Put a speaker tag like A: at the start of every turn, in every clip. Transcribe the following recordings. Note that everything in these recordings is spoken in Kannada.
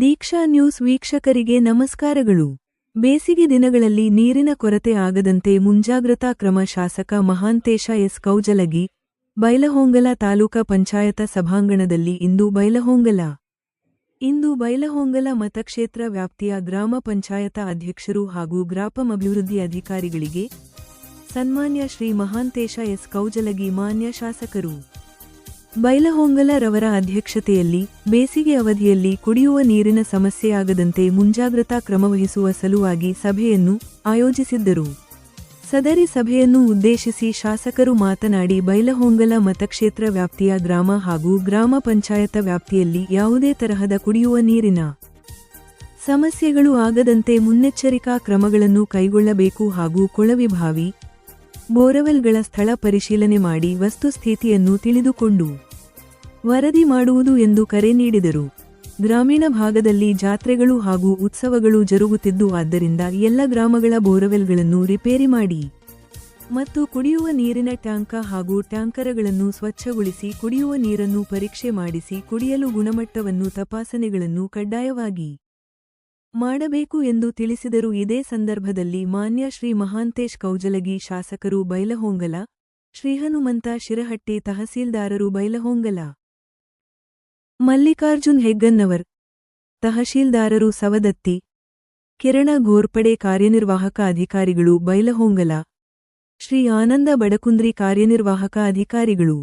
A: ದೀಕ್ಷಾ ನ್ಯೂಸ್ ವೀಕ್ಷಕರಿಗೆ ನಮಸ್ಕಾರಗಳು. ಬೇಸಿಗೆ ದಿನಗಳಲ್ಲಿ ನೀರಿನ ಕೊರತೆ ಆಗದಂತೆ ಮುಂಜಾಗ್ರತಾ ಕ್ರಮ ಶಾಸಕ ಮಹಾಂತೇಶ ಎಸ್ ಕೌಜಲಗಿ, ಬೈಲಹೊಂಗಲ ತಾಲೂಕಾ ಪಂಚಾಯತ ಸಭಾಂಗಣದಲ್ಲಿ ಇಂದು ಬೈಲಹೊಂಗಲ. ಇಂದು ಬೈಲಹೊಂಗಲ ಮತಕ್ಷೇತ್ರ ವ್ಯಾಪ್ತಿಯ ಗ್ರಾಮ ಪಂಚಾಯತ ಅಧ್ಯಕ್ಷರು ಹಾಗೂ ಗ್ರಾಪಂ ಅಭಿವೃದ್ಧಿ ಅಧಿಕಾರಿಗಳಿಗೆ ಸನ್ಮಾನ್ಯ ಶ್ರೀ ಮಹಾಂತೇಶ ಎಸ್ ಕೌಜಲಗಿ ಮಾನ್ಯ ಶಾಸಕರು. ಬೈಲಹೊಂಗಲ ರವರ ಅಧ್ಯಕ್ಷತೆಯಲ್ಲಿ ಬೇಸಿಗೆ ಅವಧಿಯಲ್ಲಿ ಕುಡಿಯುವ ನೀರಿನ ಸಮಸ್ಯೆಯಾಗದಂತೆ ಮುಂಜಾಗ್ರತಾ ಕ್ರಮವಹಿಸುವ ಸಲುವಾಗಿ ಸಭೆಯನ್ನು ಆಯೋಜಿಸಿದ್ದರು. ಸದರಿ ಸಭೆಯನ್ನು ಉದ್ದೇಶಿಸಿ ಶಾಸಕರು ಮಾತನಾಡಿ, ಬೈಲಹೊಂಗಲ ಮತಕ್ಷೇತ್ರ ವ್ಯಾಪ್ತಿಯ ಗ್ರಾಮ ಹಾಗೂ ಗ್ರಾಮ ಪಂಚಾಯತ ವ್ಯಾಪ್ತಿಯಲ್ಲಿ ಯಾವುದೇ ತರಹದ ಕುಡಿಯುವ ನೀರಿನ ಸಮಸ್ಯೆಗಳು ಆಗದಂತೆ ಮುನ್ನೆಚ್ಚರಿಕಾ ಕ್ರಮಗಳನ್ನು ಕೈಗೊಳ್ಳಬೇಕು ಹಾಗೂ ಕೊಳವಿಭಾವಿ ಬೋರವೆಲ್ಗಳ ಸ್ಥಳ ಪರಿಶೀಲನೆ ಮಾಡಿ ವಸ್ತುಸ್ಥಿತಿಯನ್ನು ತಿಳಿದುಕೊಂಡು ವರದಿ ಮಾಡುವುದು ಎಂದು ಕರೆ ನೀಡಿದರು. ಗ್ರಾಮೀಣ ಭಾಗದಲ್ಲಿ ಜಾತ್ರೆಗಳು ಹಾಗೂ ಉತ್ಸವಗಳು ಜರುಗುತ್ತಿದ್ದು, ಆದ್ದರಿಂದ ಎಲ್ಲ ಗ್ರಾಮಗಳ ಬೋರವೆಲ್ಗಳನ್ನು ರಿಪೇರಿ ಮಾಡಿ ಮತ್ತು ಕುಡಿಯುವ ನೀರಿನ ಟ್ಯಾಂಕ ಹಾಗೂ ಟ್ಯಾಂಕರಗಳನ್ನು ಸ್ವಚ್ಛಗೊಳಿಸಿ ಕುಡಿಯುವ ನೀರನ್ನು ಪರೀಕ್ಷೆ ಮಾಡಿಸಿ ಕುಡಿಯಲು ಗುಣಮಟ್ಟವನ್ನು ತಪಾಸಣೆಗಳನ್ನು ಕಡ್ಡಾಯವಾಗಿ ಮಾಡಬೇಕು ಎಂದು ತಿಳಿಸಿದರು ಇದೇ ಸಂದರ್ಭದಲ್ಲಿ ಮಾನ್ಯ ಶ್ರೀ ಮಹಾಂತೇಶ್ ಕೌಜಲಗಿ ಶಾಸಕರು ಬೈಲಹೊಂಗಲ ಶ್ರೀಹನುಮಂತ ಶಿರಹಟ್ಟಿ ತಹಸೀಲ್ದಾರರು ಬೈಲಹೊಂಗಲ. ಮಲ್ಲಿಕಾರ್ಜುನ್ ಹೆಗ್ಗನ್ನವರ್, ತಹಶೀಲ್ದಾರರು ಸವದತ್ತಿ, ಕಿರಣ ಘೋರ್ಪಡೆ ಕಾರ್ಯನಿರ್ವಾಹಕ ಅಧಿಕಾರಿಗಳು ಬೈಲಹೊಂಗಲ, ಶ್ರೀ ಆನಂದ ಬಡಕುಂದ್ರಿ ಕಾರ್ಯನಿರ್ವಾಹಕ ಅಧಿಕಾರಿಗಳು.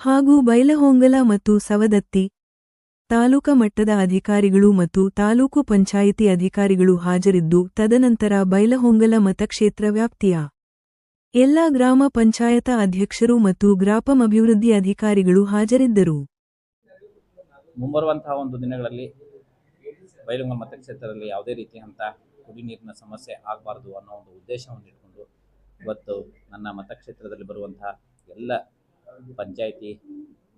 A: ಹಾಗೂ ಬೈಲಹೊಂಗಲ ಮತ್ತು ಸವದತ್ತಿ ತಾಲೂಕಾ ಮಟ್ಟದ ಅಧಿಕಾರಿಗಳು ಮತ್ತು ತಾಲೂಕು ಪಂಚಾಯಿತಿ ಅಧಿಕಾರಿಗಳು ಹಾಜರಿದ್ದು, ತದನಂತರ ಬೈಲಹೊಂಗಲ ಮತಕ್ಷೇತ್ರ ವ್ಯಾಪ್ತಿಯ ಎಲ್ಲಾ ಗ್ರಾಮ ಪಂಚಾಯತ ಅಧ್ಯಕ್ಷರು ಮತ್ತು ಗ್ರಾಪಂ ಅಭಿವೃದ್ಧಿ ಅಧಿಕಾರಿಗಳು ಹಾಜರಿದ್ದರು.
B: ಮುಂಬರುವಂತಹ ಒಂದು ದಿನಗಳಲ್ಲಿ ಬೈಲುಂಗ ಮತಕ್ಷೇತ್ರದಲ್ಲಿ ಯಾವುದೇ ರೀತಿಯಂಥ ಕುಡಿ ನೀರಿನ ಸಮಸ್ಯೆ ಆಗಬಾರದು ಅನ್ನೋ ಒಂದು ಉದ್ದೇಶವನ್ನು ಇಟ್ಕೊಂಡು, ಇವತ್ತು ನನ್ನ ಮತಕ್ಷೇತ್ರದಲ್ಲಿ ಬರುವಂತಹ ಎಲ್ಲ ಪಂಚಾಯಿತಿ,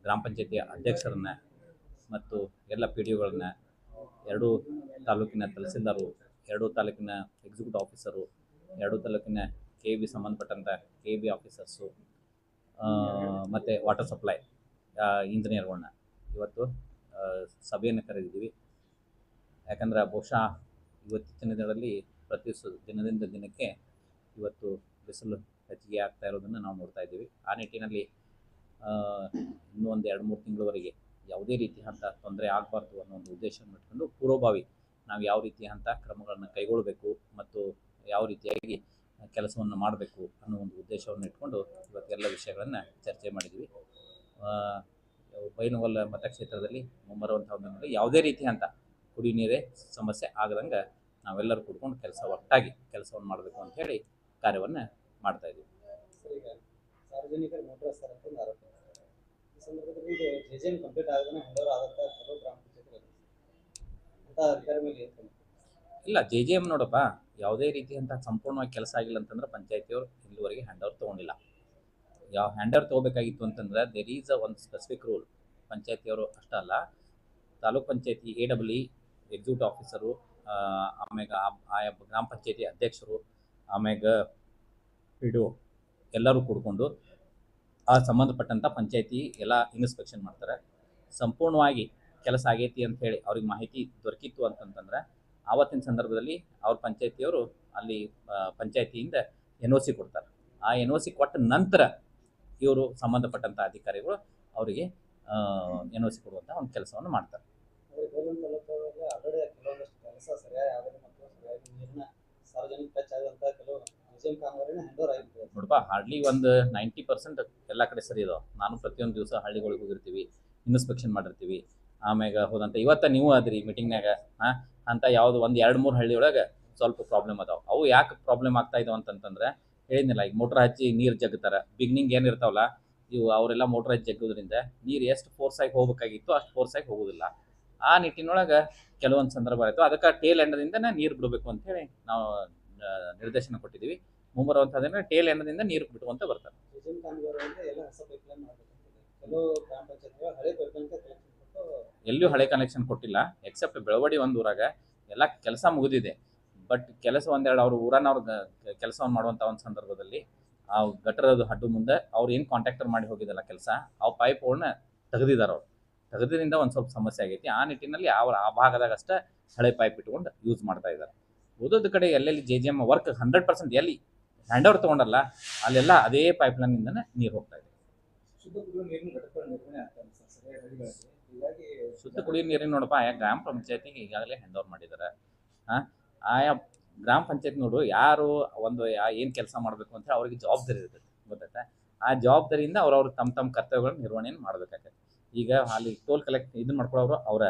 B: ಗ್ರಾಮ ಪಂಚಾಯಿತಿ ಅಧ್ಯಕ್ಷರನ್ನ ಮತ್ತು ಎಲ್ಲ ಪಿ ಡಿ ಒಗಳನ್ನ ಎರಡೂ ತಾಲೂಕಿನ ತಹಸೀಲ್ದಾರು, ಎರಡೂ ತಾಲೂಕಿನ ಎಕ್ಸಿಕ್ಯೂಟಿವ್ ಆಫೀಸರು ಎರಡೂ ತಾಲೂಕಿನ ಕೆ ಬಿ ಸಂಬಂಧಪಟ್ಟಂಥ ಕೆ ಬಿ ಆಫೀಸರ್ಸು ಮತ್ತು ವಾಟರ್ ಸಪ್ಲೈ ಇಂಜಿನಿಯರ್ಗಳನ್ನ ಇವತ್ತು ಸಭೆಯನ್ನು ಕರೆದಿದ್ದೀವಿ. ಯಾಕಂದ್ರೆ ಬಹುಶಃ ಇವತ್ತಿನ ದಿನದಲ್ಲಿ ಪ್ರತಿ ದಿನದಿಂದ ದಿನಕ್ಕೆ ಇವತ್ತು ಬಿಸಿಲು ಹೆಚ್ಚಿಗೆ ಆಗ್ತಾ ಇರೋದನ್ನು ನಾವು ನೋಡ್ತಾ ಇದ್ದೀವಿ. ಆ ನಿಟ್ಟಿನಲ್ಲಿ ಇನ್ನೂ ಒಂದು ಎರಡು ಮೂರು ತಿಂಗಳವರೆಗೆ ಯಾವುದೇ ಅಂತ ತೊಂದರೆ ಆಗಬಾರ್ದು ಅನ್ನೋ ಒಂದು ಉದ್ದೇಶವನ್ನು ಇಟ್ಕೊಂಡು ಪೂರ್ವಭಾವಿ ನಾವು ಯಾವ ರೀತಿಯಂಥ ಕ್ರಮಗಳನ್ನು ಕೈಗೊಳ್ಳಬೇಕು ಮತ್ತು ಯಾವ ರೀತಿಯಾಗಿ ಕೆಲಸವನ್ನು ಮಾಡಬೇಕು ಅನ್ನೋ ಒಂದು ಉದ್ದೇಶವನ್ನು ಇಟ್ಕೊಂಡು ಇವತ್ತೆಲ್ಲ ವಿಷಯಗಳನ್ನು ಚರ್ಚೆ ಮಾಡಿದ್ವಿ. ಆ, ಬೈನವಲ್ಲ ಮತಕ್ಷೇತ್ರದಲ್ಲಿ ಮುಂಬರುವಂಥ ಒಂದು ಯಾವುದೇ ರೀತಿಯಂಥ ಕುಡಿ ನೀರೇ ಸಮಸ್ಯೆ ಆಗದಂಗೆ ನಾವೆಲ್ಲರೂ ಕೂಡ್ಕೊಂಡು ಕೆಲಸ ಒಟ್ಟಾಗಿ ಕೆಲಸವನ್ನು ಮಾಡಬೇಕು ಅಂತ ಹೇಳಿ ಕಾರ್ಯವನ್ನು ಮಾಡ್ತಾ ಇದ್ದೀವಿ
C: ಸರ್ ಅಂತ ಸಾರ್ವಜನಿಕರು ಮೋಟರಿಸ್ತಾರೆ ಅಂತ ಒಂದು ಆರೋಪ ಈ ಇದು ಕಂಪ್ಲೀಟ್ ಆಗುತ್ತೆ ಗ್ರಾಮ ಪಂಚಾಯತ್ ಅಂತ
B: ಇಲ್ಲ ಜೆ ಜೆ ಎಂ ನೋಡಪ್ಪ, ಯಾವುದೇ ರೀತಿಯಂಥ ಸಂಪೂರ್ಣವಾಗಿ ಕೆಲಸ ಆಗಿಲ್ಲ ಅಂತಂದ್ರೆ ಪಂಚಾಯತಿಯವರು ಇಲ್ಲಿವರೆಗೆ ಹ್ಯಾಂಡ್ ಓವರ್ ತೊಗೊಂಡಿಲ್ಲ. ಯಾವ ಹ್ಯಾಂಡ್ ಓವರ್ ತೊಗೋಬೇಕಾಗಿತ್ತು ಅಂತಂದ್ರೆ ದೇರ್ ಈಸ್ ಅ ಒಂದು ಸ್ಪೆಸಿಫಿಕ್ ರೂಲ್ ಪಂಚಾಯತಿಯವರು ಅಷ್ಟೇ ಅಲ್ಲ, ತಾಲೂಕ್ ಪಂಚಾಯತಿ ಎ ಡಬ್ಲ್ಯೂ ಎಕ್ಸಿಕ್ಯೂಟಿವ್ ಆಫೀಸರು ಆಮ್ಯಾಗ ಆಯಾ ಗ್ರಾಮ ಪಂಚಾಯತಿ ಅಧ್ಯಕ್ಷರು, ಆಮ್ಯಾಗ ಪಿಡು ಎಲ್ಲರೂ ಕೂಡ್ಕೊಂಡು ಆ ಸಂಬಂಧಪಟ್ಟಂಥ ಪಂಚಾಯತಿ ಎಲ್ಲ ಇನ್ಸ್ಪೆಕ್ಷನ್ ಮಾಡ್ತಾರೆ. ಸಂಪೂರ್ಣವಾಗಿ ಕೆಲಸ ಆಗೈತಿ ಅಂತ ಹೇಳಿ ಅವ್ರಿಗೆ ಮಾಹಿತಿ ದೊರಕಿತ್ತು ಅಂತಂತಂದ್ರೆ ಆವತ್ತಿನ ಸಂದರ್ಭದಲ್ಲಿ ಅವ್ರ ಪಂಚಾಯತಿಯವರು ಅಲ್ಲಿ ಪಂಚಾಯತಿಯಿಂದ ಎನ್ ಒ ಸಿ ಕೊಡ್ತಾರೆ. ಆ ಎನ್ ಒ ಸಿ ಕೊಟ್ಟ ನಂತರ ಇವರು ಸಂಬಂಧಪಟ್ಟಂಥ ಅಧಿಕಾರಿಗಳು ಅವರಿಗೆ ಎನ್ ಒ ಸಿ ಕೊಡುವಂಥ ಒಂದು ಕೆಲಸವನ್ನು ಮಾಡ್ತಾರೆ.
C: ಕೆಲಸ ಸಾರ್ವಜನಿಕ ಕೆಲವು
B: ನೋಡಪ್ಪ ಹಾರ್ಡ್ಲಿ ಒಂದು ನೈಂಟಿ ಪರ್ಸೆಂಟ್ ಎಲ್ಲ ಕಡೆ ಸರಿ ಇದಾವೆ ನಾನು ಪ್ರತಿಯೊಂದು ದಿವಸ ಹಳ್ಳಿಗಳಿಗೆ ಹೋಗಿರ್ತೀವಿ ಇನ್ಸ್ಪೆಕ್ಷನ್ ಮಾಡಿರ್ತೀವಿ. ಆಮ್ಯಾಗ ಹೋದಂತ ಇವತ್ತ ನೀವು ಅದ್ರಿ ಮೀಟಿಂಗ್ನಾಗ ಹಾಂ ಅಂತ ಯಾವುದು ಒಂದು ಎರಡು ಮೂರು ಹಳ್ಳಿ ಒಳಗೆ ಸ್ವಲ್ಪ ಪ್ರಾಬ್ಲಮ್ ಅದಾವೆ. ಅವು ಯಾಕೆ ಪ್ರಾಬ್ಲಮ್ ಆಗ್ತಾ ಇದಾವೆ ಅಂತಂತಂದ್ರೆ, ಹೇಳಿದ್ನಲ್ಲ, ಈಗ ಮೋಟ್ರ್ ಹಚ್ಚಿ ನೀರು ಜಗ್ತಾರೆ. ಬಿಗ್ನಿಂಗ್ ಏನಿರ್ತಾವಲ್ಲ ಇವು ಅವರೆಲ್ಲ ಮೋಟ್ರ್ ಹಚ್ಚಿ ಜಗ್ಗೋದ್ರಿಂದ ನೀರು ಎಷ್ಟು ಫೋರ್ಸಾಗಿ ಹೋಗ್ಬೇಕಾಗಿತ್ತು ಅಷ್ಟು ಫೋರ್ಸಾಗಿ ಹೋಗೋದಿಲ್ಲ. ಆ ನಿಟ್ಟಿನೊಳಗೆ ಕೆಲವೊಂದು ಸಂದರ್ಭ ಆಯಿತು. ಅದಕ್ಕೆ ಟೇಲ್ ಎಂಡದಿಂದನೇ ನೀರು ಬಿಡಬೇಕು ಅಂತೇಳಿ ನಾವು ನಿರ್ದೇಶನ ಕೊಟ್ಟಿದ್ದೀವಿ. ಮುಂಬರುವಂಥದ್ದನ್ನ ಟೇಲ್ ಎಣ್ಣದಿಂದ ನೀರು ಬಿಟ್ಕೊಂತ ಬರ್ತಾರೆ.
C: ಹಳೆ
B: ಎಲ್ಲೂ ಹಳೆ ಕನೆಕ್ಷನ್ ಕೊಟ್ಟಿಲ್ಲ ಎಕ್ಸೆಪ್ಟ್ ಬೆಳವಡಿ ಒಂದು ಊರಾಗ ಎಲ್ಲ ಕೆಲಸ ಮುಗಿದಿದೆ. ಬಟ್ ಕೆಲಸ ಒಂದೆರಡು ಅವ್ರ ಊರನ್ನವ್ರ ಕೆಲಸವನ್ನು ಮಾಡುವಂಥ ಒಂದು ಸಂದರ್ಭದಲ್ಲಿ ಆ ಗಟ್ಟರದ ಹಡ್ಡು ಮುಂದೆ ಅವ್ರು ಏನು ಕಾಂಟ್ಯಾಕ್ಟರ್ ಮಾಡಿ ಹೋಗಿದ್ದಲ್ಲ ಕೆಲಸ ಆ ಪೈಪ್ಗಳನ್ನ ತೆಗೆದಿದ್ದಾರೆ ಅವ್ರು. ತೆಗೆದ್ರಿಂದ ಒಂದು ಸ್ವಲ್ಪ ಸಮಸ್ಯೆ ಆಗೈತಿ. ಆ ನಿಟ್ಟಿನಲ್ಲಿ ಅವ್ರ ಆ ಭಾಗದಾಗಷ್ಟೇ ಹಳೆ ಪೈಪ್ ಇಟ್ಕೊಂಡು ಯೂಸ್ ಮಾಡ್ತಾ ಇದ್ದಾರೆ. ಉಳಿದ ಕಡೆ ಎಲ್ಲೆಲ್ಲಿ J G M work hundred percent ಎಲ್ಲಿ ಹ್ಯಾಂಡ್ ಓವರ್ ತಗೊಂಡಲ್ಲ ಅಲ್ಲೆಲ್ಲ ಅದೇ ಪೈಪ್ ಲೈನಿಂದನೇ ನೀರು ಹೋಗ್ತಾ ಇದೆ.
C: ಶುದ್ಧ ಕುಡಿಯುವ ನೀರಿನ
B: ನೋಡಪ್ಪ ಆಯಾ ಗ್ರಾಮ ಪಂಚಾಯತಿಗೆ ಈಗಾಗಲೇ ಹ್ಯಾಂಡ್ ಓವರ್ ಮಾಡಿದ್ದಾರೆ. ಹಾಂ ಆಯಾ ಗ್ರಾಮ ಪಂಚಾಯತ್ ನೋಡು ಯಾರು ಒಂದು ಏನು ಕೆಲಸ ಮಾಡಬೇಕು ಅಂತ ಅವ್ರಿಗೆ ಜವಾಬ್ದಾರಿ ಇರ್ತದೆ ಗೊತ್ತಾಯ್ತಾ? ಆ ಜವಾಬ್ದಾರಿಯಿಂದ ಅವ್ರವ್ರು ತಮ್ಮ ತಮ್ಮ ಕರ್ತವ್ಯಗಳನ್ನ ನಿರ್ವಹಣೆಯನ್ನು ಮಾಡಬೇಕಾಗತ್ತೆ. ಈಗ ಅಲ್ಲಿ ಟೋಲ್ ಕಲೆಕ್ಟ್ ಇದನ್ನ ಮಾಡ್ಕೊಳ್ಳೋರು ಅವರ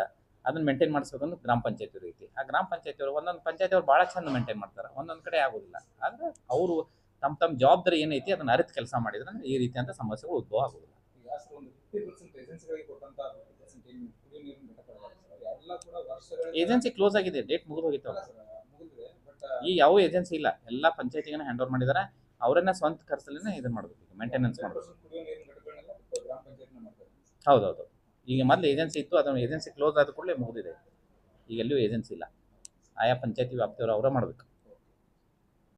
B: ಅದನ್ನ ಮೇಂಟೈನ್ ಮಾಡಿಸ್ಬೇಕಂದ್ರೆ ಗ್ರಾಮ ಪಂಚಾಯತಿ ಐತಿ. ಆ ಗ್ರಾಮ ಪಂಚಾಯತಿ ಅವರು ಒಂದೊಂದು ಪಂಚಾಯತಿ ಅವ್ರು ಭಾಳ ಚಂದ ಮೇಂಟೈನ್ ಮಾಡ್ತಾರೆ. ಒಂದೊಂದು ಕಡೆ ಆಗೋದಿಲ್ಲ. ಆದ್ರೆ ಅವರು ತಮ್ಮ ತಮ್ಮ ಜವಾಬ್ದಾರಿ ಏನೈತಿ ಅದನ್ನ ಅರಿತು ಕೆಲಸ ಮಾಡಿದ್ರೆ ಈ ರೀತಿಯಂಥ ಸಮಸ್ಯೆಗಳು ಉದ್ಭವ ಆಗೋದಿಲ್ಲ. ಏಜೆನ್ಸಿ ಕ್ಲೋಸ್ ಆಗಿದೆ ಡೇಟ್ ಮುಗಿದು ಹೋಗಿತ್ತು ಈ ಯಾವ ಏಜೆನ್ಸಿ ಇಲ್ಲ. ಎಲ್ಲ ಪಂಚಾಯತಿಗೆ ಹ್ಯಾಂಡ್ ಓವರ್ ಮಾಡಿದಾರೆ. ಅವರನ್ನ ಸ್ವಂತ ಖರ್ಚಲ್ಲಿ ಇದನ್ನ ಮಾಡಬೇಕು ಮೇಂಟೆನೆನ್ಸ್ ಮಾಡಬೇಕು. ಹೌದೌದು. ಈಗ ಮೊದಲು ಏಜೆನ್ಸಿ ಇತ್ತು, ಅದನ್ನು ಏಜೆನ್ಸಿ ಕ್ಲೋಸ್ ಆದ ಕೂಡಲೇ ಮುಗಿದಿದೆ. ಈಗ ಎಲ್ಲಿಯೂ ಏಜೆನ್ಸಿ ಇಲ್ಲ. ಆಯಾ ಪಂಚಾಯತಿ ವ್ಯಾಪ್ತಿಯವರು ಅವರೇ ಮಾಡಬೇಕು.